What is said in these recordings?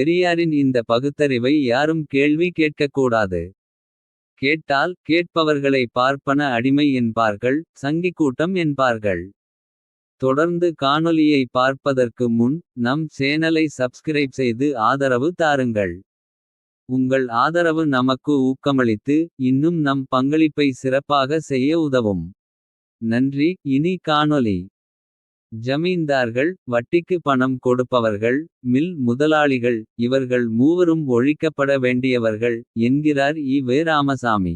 பெரியாரின் இந்த பகுத்தறிவை யாரும் கேள்வி கேட்கக்கூடாது. கேட்டால் கேட்பவர்களை பார்ப்பன அடிமை என்பார்கள். சங்கிக்கூட்டம் என்பார்கள். தொடர்ந்து காணொலியை பார்ப்பதற்கு முன் நம் சேனலை சப்ஸ்கிரைப் செய்து ஆதரவு தாருங்கள். உங்கள் ஆதரவு நமக்கு ஊக்கமளித்து இன்னும் நம் பங்களிப்பை சிறப்பாக செய்ய உதவும். நன்றி இனி காணொலி ஜமீன்தார்கள் வட்டிக்கு பணம் கொடுப்பவர்கள். மில் முதலாளிகள் இவர்கள் மூவரும் ஒழிக்கப்பட வேண்டியவர்கள். என்கிறார் இ வே ராமசாமி.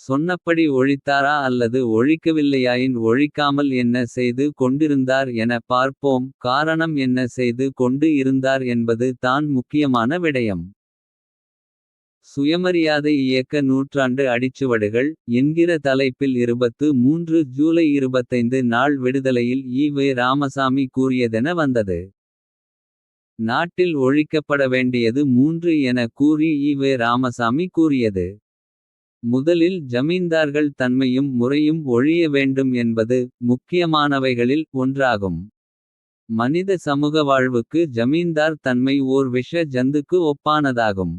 சொன்னபடி ஒழித்தாரா அல்லது ஒழிக்கவில்லையாயின் ஒழிக்காமல் என்ன செய்து கொண்டிருந்தார் என பார்ப்போம். காரணம் என்ன செய்து கொண்டு இருந்தார் என்பது தான் முக்கியமான விடயம். சுயமரியாதை இயக்க நூற்றாண்டு அடிச்சுவடுகள். என்கிற தலைப்பில் இருபத்து மூன்று ஜூலை 25 நாள் விடுதலையில் ஈ. ராமசாமி கூறியதென வந்தது. நாட்டில் ஒழிக்கப்பட வேண்டியது மூன்று என கூறி ஈ. ராமசாமி கூறியது. முதலில் ஜமீன்தார்கள் தன்மையும் முறையும் ஒழிய வேண்டும் என்பது. முக்கியமானவைகளில் ஒன்றாகும். மனித சமூக வாழ்வுக்கு ஜமீன்தார் தன்மை ஓர் விஷ ஜந்துக்கு ஒப்பானதாகும்.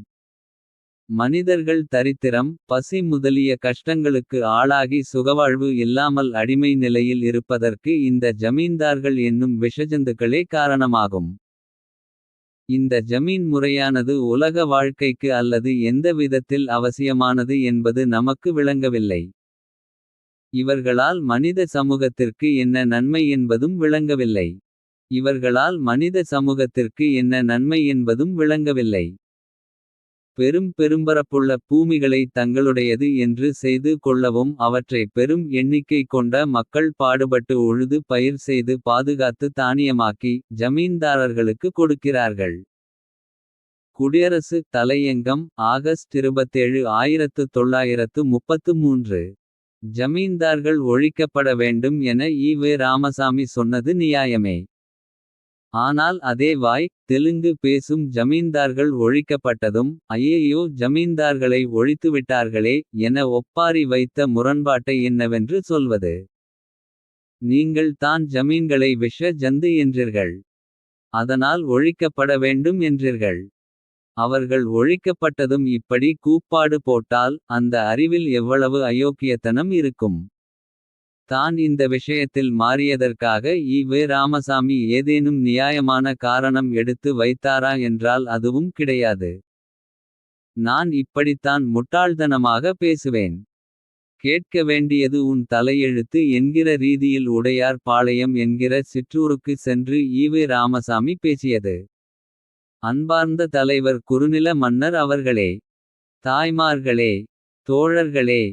மனிதர்கள் தரித்திரம் பசி முதலிய கஷ்டங்களுக்கு ஆளாகி சுகவாழ்வு இல்லாமல் அடிமை நிலையில் இருப்பதற்கு இந்த ஜமீன்தார்கள் என்னும் விஷஜந்துக்களே காரணமாகும். இந்த ஜமீன் முறையானது உலக வாழ்க்கைக்கு அல்லது எந்த விதத்தில் அவசியமானது என்பது நமக்கு விளங்கவில்லை. இவர்களால் மனித சமூகத்திற்கு என்ன நன்மை என்பதும் விளங்கவில்லை. இவர்களால் மனித சமூகத்திற்கு என்ன நன்மை என்பதும் விளங்கவில்லை. பெரும் பெரும்பரப்புள்ள பூமிகளை தங்களுடையது என்று செய்து கொள்ளவும் அவற்றை பெரும் எண்ணிக்கை கொண்ட மக்கள் பாடுபட்டு உழுது பயிர் செய்து பாதுகாத்து தானியமாக்கி. ஜமீன்தாரர்களுக்கு கொடுக்கிறார்கள். குடியரசு தலையங்கம் ஆகஸ்ட் 27 1933. ஜமீன்தார்கள் ஒழிக்கப்பட வேண்டும் என ஈ. வே ராமசாமி சொன்னது நியாயமே. ஆனால் அதே வாய் தெலுங்கு பேசும் ஜமீன்தார்கள் ஒழிக்கப்பட்டதும். ஐயையோ ஜமீன்தார்களை ஒழித்துவிட்டார்களே என ஒப்பாரி வைத்த முரண்பாட்டை என்னவென்று சொல்வது. நீங்கள் தான் ஜமீன்களை விஷ ஜந்து என்றீர்கள். அதனால் ஒழிக்கப்பட வேண்டும் என்றீர்கள். அவர்கள் ஒழிக்கப்பட்டதும் இப்படி கூப்பாடு போட்டால். அந்த அறிவில் எவ்வளவு அயோக்கியத்தனம் இருக்கும். தான் இந்த விஷயத்தில் மாறியதற்காக ஈ. வே ராமசாமி ஏதேனும் நியாயமான காரணம் எடுத்து வைத்தாரா என்றால் அதுவும் கிடையாது. நான் இப்படித்தான் முட்டாள்தனமாக பேசுவேன். கேட்க வேண்டியது உன் தலையெழுத்து என்கிற ரீதியில் உடையார் பாளையம் என்கிற சிற்றூருக்கு சென்று ஈ. ராமசாமி பேசியது. அன்பார்ந்த தலைவர் குறுநில மன்னர் அவர்களே. தாய்மார்களே தோழர்களே.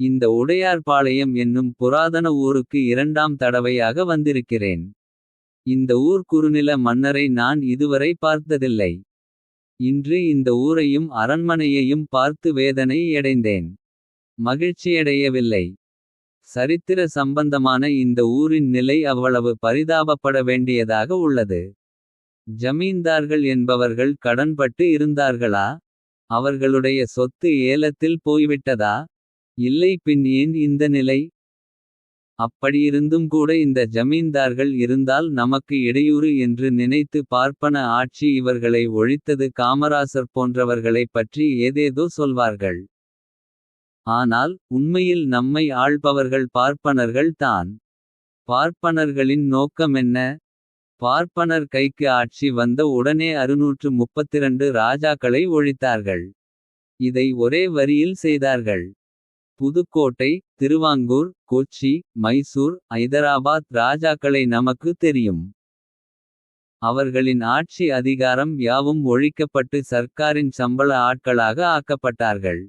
இந்த உடையார்பாளையம் என்னும் புராதன ஊருக்கு இரண்டாம் தடவையாக வந்திருக்கிறேன். இந்த ஊர் குறுநில மன்னரை நான் இதுவரை பார்த்ததில்லை. இன்று இந்த ஊரையும் அரண்மனையையும் பார்த்து வேதனை அடைந்தேன். மகிழ்ச்சியடையவில்லை. சரித்திர சம்பந்தமான இந்த ஊரின் நிலை அவ்வளவு பரிதாபப்பட வேண்டியதாக உள்ளது. ஜமீன்தார்கள் என்பவர்கள் கடன்பட்டு இருந்தார்களா. அவர்களுடைய சொத்து ஏலத்தில் போய்விட்டதா. இல்லை பின் ஏன் இந்த நிலை. அப்படியிருந்தும் கூட இந்த ஜமீன்தார்கள் இருந்தால் நமக்கு இடையூறு என்று நினைத்து பார்ப்பன ஆட்சி இவர்களை ஒழித்தது காமராசர் போன்றவர்களைப் பற்றி ஏதேதோ சொல்வார்கள். ஆனால் உண்மையில் நம்மை ஆள்பவர்கள் பார்ப்பனர்கள் தான். பார்ப்பனர்களின் நோக்கமென்ன. பார்ப்பனர் கைக்கு ஆட்சி வந்த உடனே 632 ராஜாக்களை ஒழித்தார்கள். இதை ஒரே வரியில் செய்தார்கள். புதுக்கோட்டை திருவாங்கூர் கொச்சி மைசூர் ஐதராபாத் ராஜாக்களை நமக்கு தெரியும். அவர்களின் ஆட்சி அதிகாரம் யாவும் ஒழிக்கப்பட்டு சர்க்காரின் சம்பள ஆட்களாக ஆக்கப்பட்டார்கள்.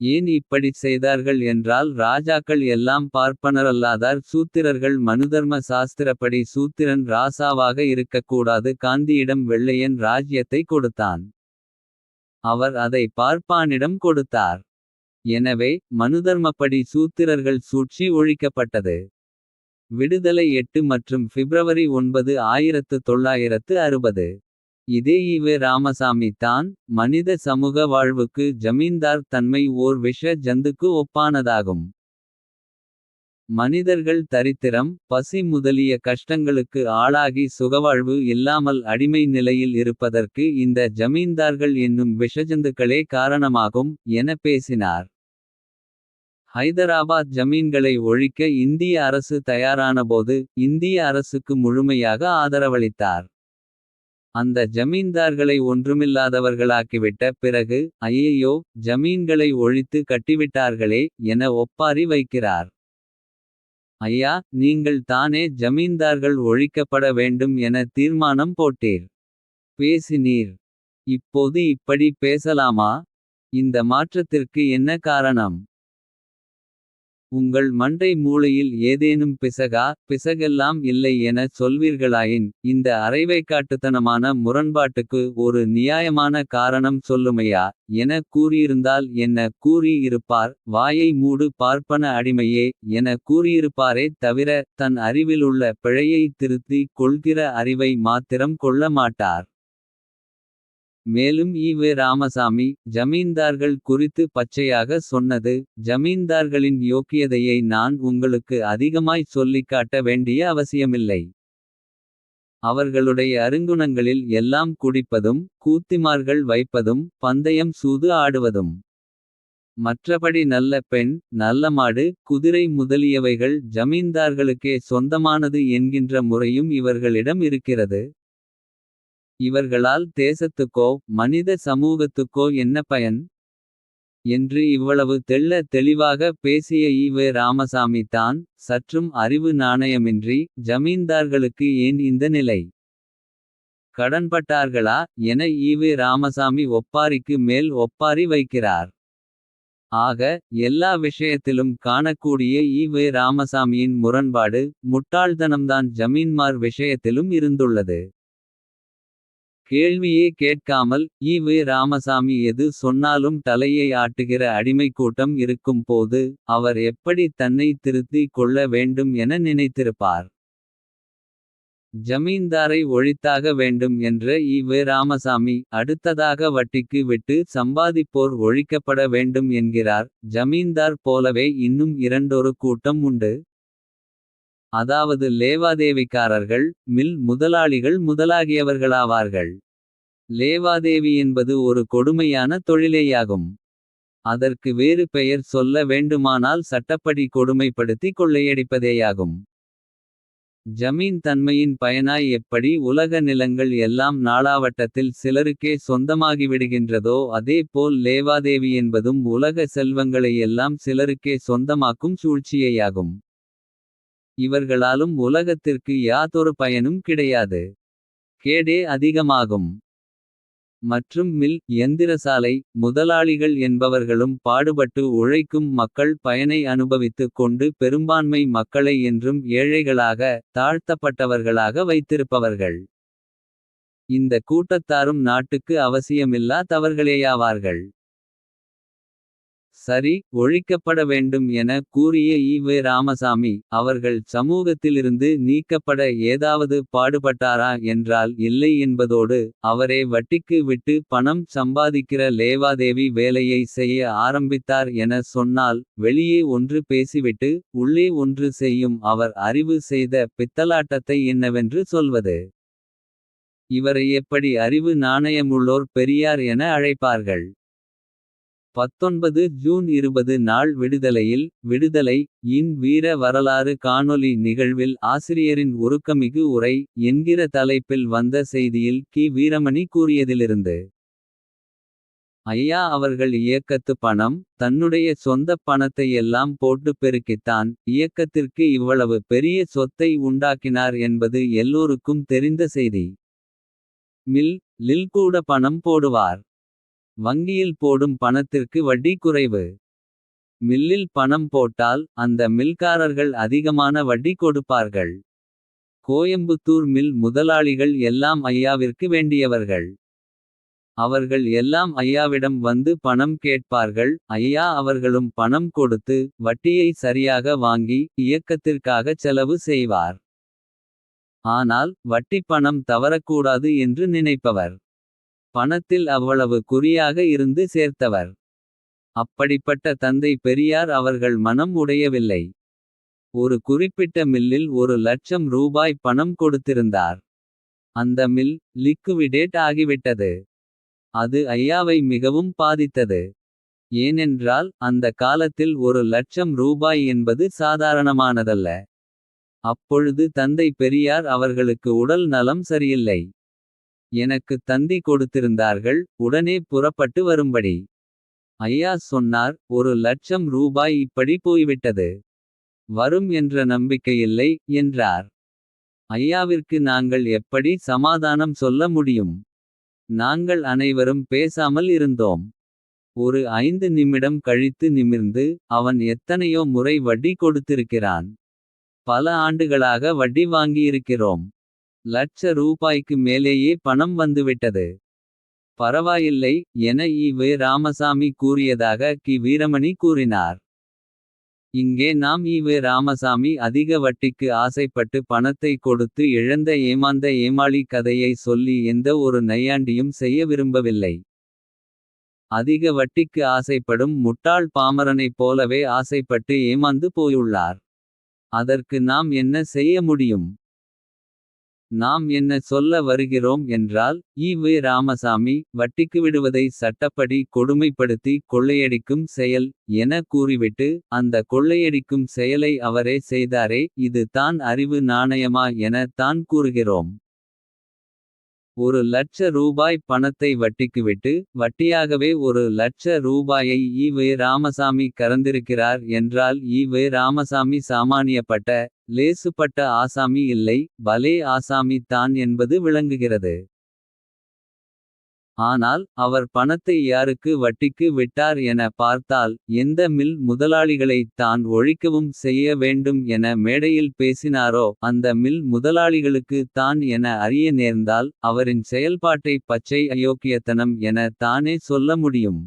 ஏன் இப்படிச் செய்தார்கள் என்றால் ராஜாக்கள் எல்லாம் பார்ப்பனரல்லாதார் சூத்திரர்கள் மனுதர்ம சாஸ்திரப்படி சூத்திரன் ராசாவாக இருக்கக்கூடாது காந்தியிடம் வெள்ளையன் ராஜ்யத்தை கொடுத்தான். அவர் அதை பார்ப்பானிடம் கொடுத்தார். எனவே மனுதர்மப்படி சூத்திரர்கள் சூழ்ச்சி ஒழிக்கப்பட்டது. விடுதலை எட்டு மற்றும் பிப்ரவரி 9 1960. இதே ஈவே ராமசாமி தான் மனித சமூக வாழ்வுக்கு ஜமீன்தார் தன்மை ஓர் விஷ ஜந்துக்கு ஒப்பானதாகும். மனிதர்கள் தரித்திரம் பசி முதலிய கஷ்டங்களுக்கு ஆளாகி சுகவாழ்வு இல்லாமல் அடிமை நிலையில் இருப்பதற்கு இந்த ஜமீன்தார்கள் என்னும் விஷஜந்துக்களே காரணமாகும் என பேசினார். ஹைதராபாத் ஜமீன்களை ஒழிக்க இந்திய அரசு தயாரானபோது. இந்திய அரசுக்கு முழுமையாக ஆதரவளித்தார். அந்த ஜமீன்தார்களை ஒன்றுமில்லாதவர்களாக்கிவிட்ட பிறகு. ஐயையோ ஜமீன்களை ஒழித்து கட்டிவிட்டார்களே. என ஒப்பாரி வைக்கிறார். ஐயா நீங்கள் தானே ஜமீன்தார்கள் ஒழிக்கப்பட வேண்டும் என தீர்மானம் போட்டீர். பேசினீர். இப்போது இப்படி பேசலாமா. இந்த மாற்றத்திற்கு என்ன காரணம். உங்கள் மண்டை மூளையில் ஏதேனும் பிசகா. பிசகெல்லாம் இல்லை என சொல்வீர்களாயின். இந்த அரைவைக்காட்டுத்தனமான முரண்பாட்டுக்கு. ஒரு நியாயமான காரணம் சொல்லுமையா. என கூறியிருந்தால் என்ன கூறி இருப்பார். வாயை மூடு பார்ப்பன அடிமையே. என கூறியிருப்பாரே தவிர தன் அறிவிலுள்ள பிழையை திருத்தி. கொள்கிற அறிவை மாத்திரம் கொள்ள மாட்டார். மேலும் ஈ.வே ராமசாமி ஜமீன்தார்கள் குறித்து பச்சையாக சொன்னது. ஜமீன்தார்களின் யோக்கியதையை நான் உங்களுக்கு அதிகமாய் சொல்லிக்காட்ட வேண்டிய அவசியமில்லை. அவர்களுடைய அருங்குணங்களில் எல்லாம் குடிப்பதும். கூத்திமார்கள் வைப்பதும் பந்தயம் சூது ஆடுவதும். மற்றபடி நல்ல பெண் நல்ல மாடு குதிரை முதலியவைகள். ஜமீன்தார்களுக்கே சொந்தமானது என்கின்ற முறையும் இவர்களிடம் இருக்கிறது. இவர்களால் தேசத்துக்கோ மனித சமூகத்துக்கோ என்ன பயன். என்று இவ்வளவு தெள்ள தெளிவாக பேசிய ஈ.வே ராமசாமி தான். சற்றும் அறிவு நாணயமின்றி ஜமீன்தார்களுக்கு ஏன் இந்த நிலை. கடன்பட்டார்களா என ஈ.வே ராமசாமி ஒப்பாரிக்கு மேல் ஒப்பாரி வைக்கிறார். ஆக எல்லா விஷயத்திலும் காணக்கூடிய ஈ.வே ராமசாமியின் முரண்பாடு. முட்டாள்தனம்தான் ஜமீன்மார் விஷயத்திலும் இருந்துள்ளது. கேள்வியே கேட்காமல் ஈ.வே ராமசாமி எது சொன்னாலும் தலையை ஆட்டுகிற அடிமைக் கூட்டம் இருக்கும் போது. அவர் எப்படி தன்னை திருத்திக் கொள்ள வேண்டும் என நினைத்திருப்பார். ஜமீன்தாரை ஒழித்தாக வேண்டும் என்ற ஈ.வே ராமசாமி. அடுத்ததாக வட்டிக்கு விட்டு சம்பாதிப்போர் ஒழிக்கப்பட வேண்டும் என்கிறார். ஜமீன்தார் போலவே இன்னும் இரண்டொரு கூட்டம் உண்டு. அதாவது லேவாதேவிக்காரர்கள் மில் முதலாளிகள் முதலாகியவர்களாவார்கள். லேவாதேவி என்பது ஒரு கொடுமையான தொழிலேயாகும். அதற்கு வேறு பெயர் சொல்ல வேண்டுமானால் சட்டப்படி கொடுமைப்படுத்தி கொள்ளையடிப்பதேயாகும். ஜமீன் தன்மையின் பயனாய் எப்படி உலக நிலங்கள் எல்லாம் நாளாவட்டத்தில் சிலருக்கே சொந்தமாகிவிடுகின்றதோ அதே போல் லேவாதேவி என்பதும் உலக செல்வங்களை எல்லாம் சிலருக்கே சொந்தமாக்கும் சூழ்ச்சியேயாகும். இவர்களாலும் உலகத்திற்கு யாதொரு பயனும் கிடையாது. கேடே அதிகமாகும். மற்றும் மில் எந்திரசாலை முதலாளிகள் என்பவர்களும் பாடுபட்டு உழைக்கும் மக்கள் பயனை அனுபவித்துக் கொண்டு பெரும்பான்மை மக்களை என்றும் ஏழைகளாக தாழ்த்தப்பட்டவர்களாக வைத்திருப்பவர்கள். இந்த கூட்டத்தாரும் நாட்டுக்கு அவசியமில்லா தவர்களேயாவார்கள். சரி ஒழிக்கப்பட வேண்டும் என கூறிய ஈ.வே ராமசாமி. அவர்கள் சமூகத்திலிருந்து நீக்கப்பட ஏதாவது பாடுபட்டாரா என்றால் இல்லை என்பதோடு. அவரே வட்டிக்கு விட்டு பணம் சம்பாதிக்கிற லேவாதேவி வேலையை செய்ய ஆரம்பித்தார் என சொன்னால். வெளியே ஒன்று பேசிவிட்டு உள்ளே ஒன்று செய்யும் அவர் அறிவு செய்த பித்தலாட்டத்தை என்னவென்று சொல்வது. இவரை எப்படி அறிவு நாணயமுள்ளோர் பெரியார் என அழைப்பார்கள். பத்தொன்பது ஜூன் இருபது நாள் விடுதலையில் விடுதலை. இன் வீர வரலாறு காணொலி நிகழ்வில் ஆசிரியரின் உருக்கமிகு உரை. என்கிற தலைப்பில் வந்த செய்தியில் கி வீரமணி கூறியதிலிருந்து. ஐயா அவர்கள் இயக்கத்து பணம் தன்னுடைய சொந்தப் பணத்தையெல்லாம் போட்டுப் பெருக்கித்தான். இயக்கத்திற்கு இவ்வளவு பெரிய சொத்தை உண்டாக்கினார் என்பது எல்லோருக்கும் தெரிந்த செய்தி. மில் லில் கூட பணம் போடுவார். வங்கியில் போடும் பணத்திற்கு வட்டி குறைவு. மில்லில் பணம் போட்டால் அந்த மில்காரர்கள் அதிகமான வட்டி கொடுப்பார்கள். கோயம்புத்தூர் மில் முதலாளிகள் எல்லாம் ஐயாவிற்கு வேண்டியவர்கள். அவர்கள் எல்லாம் ஐயாவிடம் வந்து பணம் கேட்பார்கள். ஐயா அவர்களும் பணம் கொடுத்து வட்டியை சரியாக வாங்கி. இயக்கத்திற்காகச் செலவு செய்வார். ஆனால் வட்டிப் பணம் தவறக்கூடாது என்று நினைப்பவர். பணத்தில் அவ்வளவு குறியாக இருந்து சேர்த்தவர். அப்படிப்பட்ட தந்தை பெரியார் அவர்கள் மனம் உடையவில்லை. ஒரு குறிப்பிட்ட மில்லில் ஒரு லட்சம் ரூபாய் பணம் கொடுத்திருந்தார். அந்த மில் லிக்குவிடேட் ஆகிவிட்டது. அது ஐயாவை மிகவும் பாதித்தது. ஏனென்றால் அந்த காலத்தில் ஒரு லட்சம் ரூபாய் என்பது சாதாரணமானதல்ல. அப்பொழுது தந்தை பெரியார் அவர்களுக்கு உடல் நலம் சரியில்லை. எனக்கு தந்தி கொடுத்திருந்தார்கள் உடனே புறப்பட்டு வரும்படி. ஐயா சொன்னார் ஒரு லட்சம் ரூபாய் இப்படி போய்விட்டது. வரும் என்ற நம்பிக்கையில்லை என்றார். ஐயாவிற்கு நாங்கள் எப்படி சமாதானம் சொல்ல முடியும். நாங்கள் அனைவரும் பேசாமல் இருந்தோம். ஒரு ஐந்து நிமிடம் கழித்து நிமிர்ந்து அவன் எத்தனையோ முறை வட்டி கொடுத்திருக்கிறான். பல ஆண்டுகளாக வட்டி வாங்கியிருக்கிறோம். லட்ச ரூபாய்க்கு மேலேயே பணம் வந்துவிட்டது. பரவாயில்லை என இ வே ராமசாமி கூறியதாக கி வீரமணி கூறினார். இங்கே நாம் இ வே ராமசாமி அதிக வட்டிக்கு ஆசைப்பட்டு பணத்தை கொடுத்து இழந்த ஏமாந்த ஏமாளி கதையை சொல்லி எந்த ஒரு நையாண்டியும் செய்ய விரும்பவில்லை. அதிக வட்டிக்கு ஆசைப்படும் முட்டாள் பாமரனைப் போலவே ஆசைப்பட்டு ஏமாந்து போயுள்ளார். அதற்கு நாம் என்ன செய்ய முடியும். நாம் என்ன சொல்ல வருகிறோம் என்றால் ஈ வி ராமசாமி வட்டிக்கு விடுவதை சட்டப்படி கொடுமைப்படுத்தி கொள்ளையடிக்கும் செயல். என கூறிவிட்டு அந்த கொள்ளையடிக்கும் செயலை அவரே செய்தாரே இது தான் அறிவு நாணயமா என தான் கூறுகிறோம். ஒரு லட்ச ரூபாய் பணத்தை வட்டிக்குவிட்டு வட்டியாகவே ஒரு லட்ச ரூபாயை ஈ வே ராமசாமி கறந்திருக்கிறார் என்றால் ஈ வே ராமசாமி சாமானியப்பட்ட. லேசுப்பட்ட ஆசாமி இல்லை பலே ஆசாமி தான் என்பது விளங்குகிறது. ஆனால் அவர் பணத்தை யாருக்கு வட்டிக்கு விட்டார் என பார்த்தால். எந்த மில் முதலாளிகளைத் தான் ஒழிக்கவும் செய்ய வேண்டும் என மேடையில் பேசினாரோ. அந்த மில் முதலாளிகளுக்கு தான் என அறிய நேர்ந்தால். அவரின் செயல்பாட்டை பச்சை அயோக்கியத்தனம் என தானே சொல்ல முடியும்.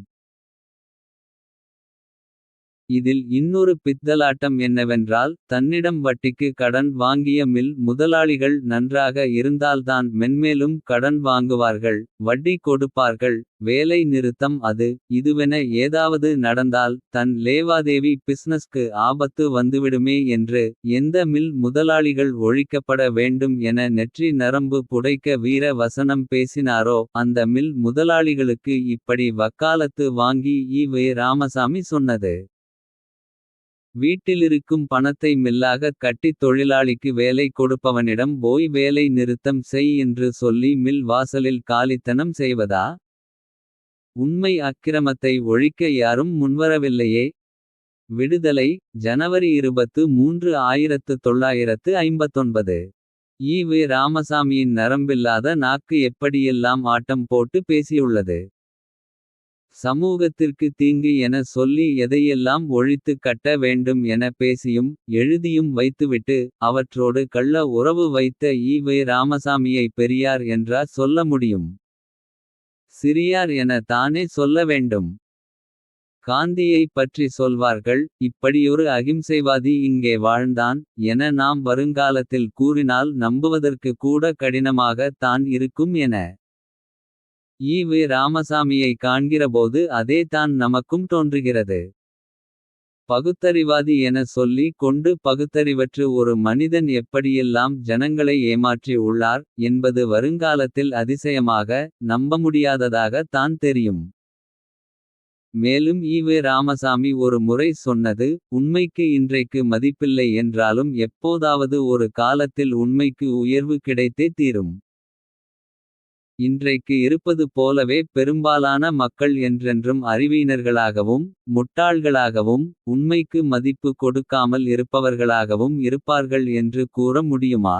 இதில் இன்னொரு பித்தலாட்டம் என்னவென்றால். தன்னிடம் வட்டிக்கு கடன் வாங்கிய மில் முதலாளிகள் நன்றாக இருந்தால்தான் மென்மேலும் கடன் வாங்குவார்கள். வட்டி கொடுப்பார்கள் வேலை நிறுத்தம் அது இதுவென ஏதாவது நடந்தால். தன் லேவாதேவி பிஸ்னஸ்க்கு ஆபத்து வந்துவிடுமே என்று. எந்த மில் முதலாளிகள் ஒழிக்கப்பட வேண்டும் என நெற்றி நரம்பு புடைக்க வீர வசனம் பேசினாரோ. அந்த மில் முதலாளிகளுக்கு இப்படி வக்காலத்து வாங்கி ஈ வே ராமசாமி சொன்னது. வீட்டிலிருக்கும் பணத்தை மில்லாகக் கட்டித் தொழிலாளிக்கு வேலை கொடுப்பவனிடம் போய் வேலை நிறுத்தம் செய் என்று சொல்லி மில் வாசலில் காலித்தனம் செய்வதா. உண்மை அக்கிரமத்தை ஒழிக்க யாரும் முன்வரவில்லையே. விடுதலை ஜனவரி இருபத்து மூன்று ஆயிரத்து தொள்ளாயிரத்து ஐம்பத்தொன்பது. ஈ வி ராமசாமியின் நரம்பில்லாத நாக்கு எப்படியெல்லாம் ஆட்டம் போட்டு பேசியுள்ளது. சமூகத்திற்கு தீங்கு என சொல்லி எதையெல்லாம் ஒழித்து கட்ட வேண்டும் என பேசியும். எழுதியும் வைத்துவிட்டு அவற்றோடு கள்ள உறவு வைத்த ஈ வே ராமசாமியை பெரியார் என்றா சொல்ல முடியும். சிறியார் என தானே சொல்ல வேண்டும். காந்தியை பற்றி சொல்வார்கள் இப்படியொரு அகிம்சைவாதி இங்கே வாழ்ந்தான். என நாம் வருங்காலத்தில் கூறினால் நம்புவதற்கு கூட கடினமாக தான் இருக்கும் என. ஈ வே ராமசாமியை காண்கிறபோது அதே தான் நமக்கும் தோன்றுகிறது. பகுத்தறிவாதி என சொல்லி கொண்டு பகுத்தறிவற்று ஒரு மனிதன் எப்படியெல்லாம் ஜனங்களை ஏமாற்றி உள்ளார். என்பது வருங்காலத்தில் அதிசயமாக நம்ப முடியாததாக தான் தெரியும். மேலும் ஈவே ராமசாமி ஒரு முறை சொன்னது. உண்மைக்கு இன்றைக்கு மதிப்பில்லை என்றாலும் எப்போதாவது ஒரு காலத்தில் உண்மைக்கு உயர்வு கிடைத்தே தீரும். இன்றைக்கு இருப்பது போலவே பெரும்பாலான மக்கள் என்றென்றும் அறிவீனர்களாகவும். முட்டாள்களாகவும் உண்மைக்கு மதிப்பு கொடுக்காமல் இருப்பவர்களாகவும் இருப்பார்கள் என்று கூற முடியுமா.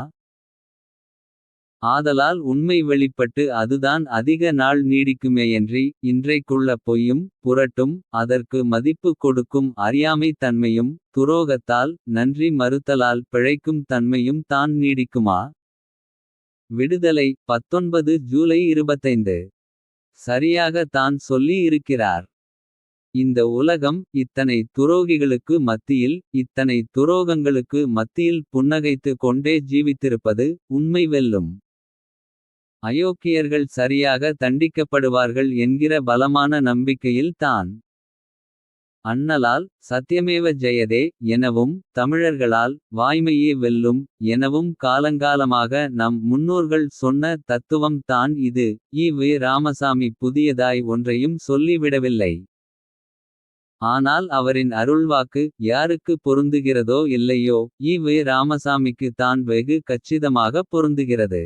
ஆதலால் உண்மை வெளிப்பட்டு அதுதான் அதிக நாள் நீடிக்குமேயன்றி. இன்றைக்குள்ள பொய்யும் புரட்டும் அதற்கு மதிப்பு கொடுக்கும். அறியாமை தன்மையும் துரோகத்தால் நன்றி மறுத்தலால் பிழைக்கும் தன்மையும் தான் நீடிக்குமா. விடுதலை பத்தொன்பது ஜூலை இருபத்தைந்து. சரியாக தான் சொல்லி இருக்கிறார். இந்த உலகம் இத்தனை துரோகிகளுக்கு மத்தியில். இத்தனை துரோகங்களுக்கு மத்தியில் புன்னகைத்து கொண்டே ஜீவித்திருப்பது. உண்மை வெல்லும். அயோக்கியர்கள் சரியாக தண்டிக்கப்படுவார்கள் என்கிற பலமான நம்பிக்கையில் தான். அண்ணலால் சத்யமேவ ஜெயதே எனவும் தமிழர்களால் வாய்மையே வெல்லும் எனவும் காலங்காலமாக நம் முன்னோர்கள் சொன்ன தத்துவம் தான் இது. E V. ராமசாமி புதியதாய் ஒன்றையும் சொல்லிவிடவில்லை. ஆனால் அவரின் அருள்வாக்கு யாருக்கு பொருந்துகிறதோ இல்லையோ. E V. ராமசாமிக்கு தான் வெகு கச்சிதமாக பொருந்துகிறது.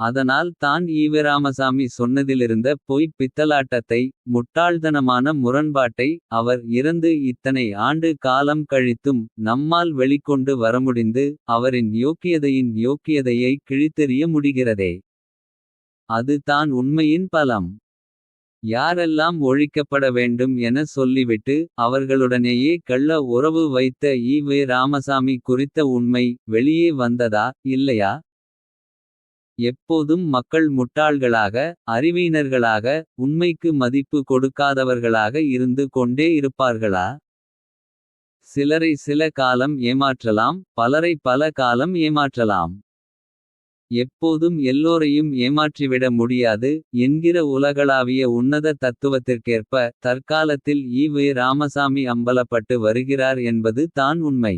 அதனால் தான் ஈவராமசாமி சொன்னதிலிருந்த பொய்ப் பித்தலாட்டத்தை. முட்டாள்தனமான முரண்பாட்டை அவர் இறந்து இத்தனை ஆண்டு காலம் கழித்தும். நம்மால் வெளிக்கொண்டு வரமுடிந்து அவரின் யோக்கியதையின் யோக்கியதையை கிழித்தெறிய முடிகிறதே. அது தான் உண்மையின் பலம். யாரெல்லாம் ஒழிக்கப்பட வேண்டும் என சொல்லிவிட்டு. அவர்களுடனேயே கள்ள உறவு வைத்த ஈ வே ராமசாமி குறித்த உண்மை. வெளியே வந்ததா இல்லையா. எப்போதும் மக்கள் முட்டாள்களாக. அறிவீனர்களாக உண்மைக்கு மதிப்பு கொடுக்காதவர்களாக. இருந்து கொண்டே இருப்பார்களா. சிலரை சில காலம் ஏமாற்றலாம். பலரை பல காலம் ஏமாற்றலாம். எப்போதும் எல்லோரையும் ஏமாற்றிவிட முடியாது. என்கிற உலகளாவிய உன்னத தத்துவத்திற்கேற்ப. தற்காலத்தில் ஈ வே ராமசாமி அம்பலப்பட்டு வருகிறார் என்பது தான் உண்மை.